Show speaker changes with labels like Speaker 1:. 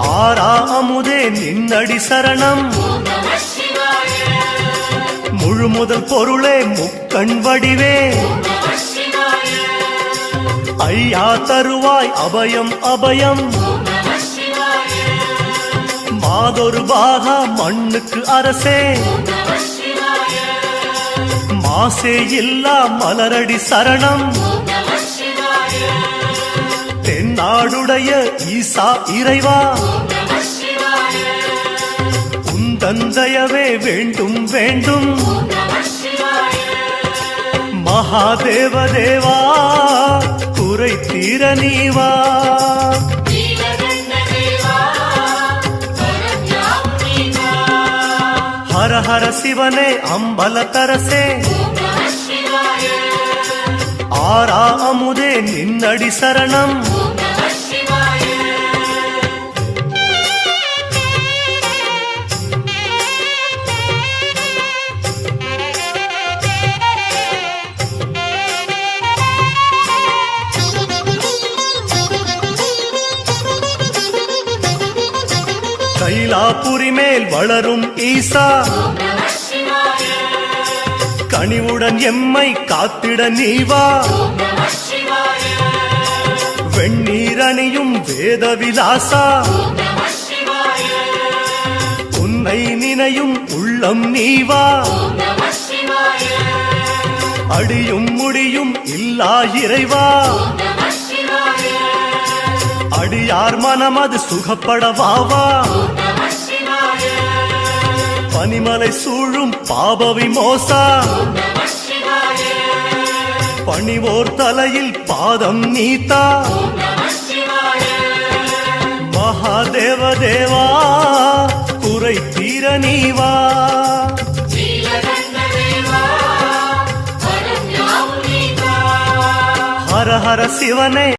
Speaker 1: ஆரா அமுதே நின்னடி சரணம். முழு முதல் பொருளே முக்கண் வடிவே. ஐயா தருவாய் அபயம் அபயம். மாதொரு பாகா மண்ணுக்கு அரசே. மாசே இல்லா மலரடி சரணம். நாடுடைய ஈசா இறைவா. உந்தந்தயவே வேண்டும் வேண்டும். மகாதேவ தேவா குறை தீர நீவா. ஹர ஹர சிவனே அம்பல தரசே. ஆரா அமுதே நின்னடி சரணம். கைலாபுரி மேல் வளரும் ஈசா. கனிவுடன் எம்மை காத்திட நீவா. வெண்ணீரணியும் வேத விலாசா உன்னை நினையும் உள்ளம் நீவா. அடியும் முடியும் இல்லா இறைவா. அடியார் அது சுகப்படவாவா பனிமலை சூழும் பாபவி மோசா பணிவோர் தலையில் பாதம் நீத்தா. மகாதேவ தேவா குறை தீர நீவா. ஹர ஹர சிவனே.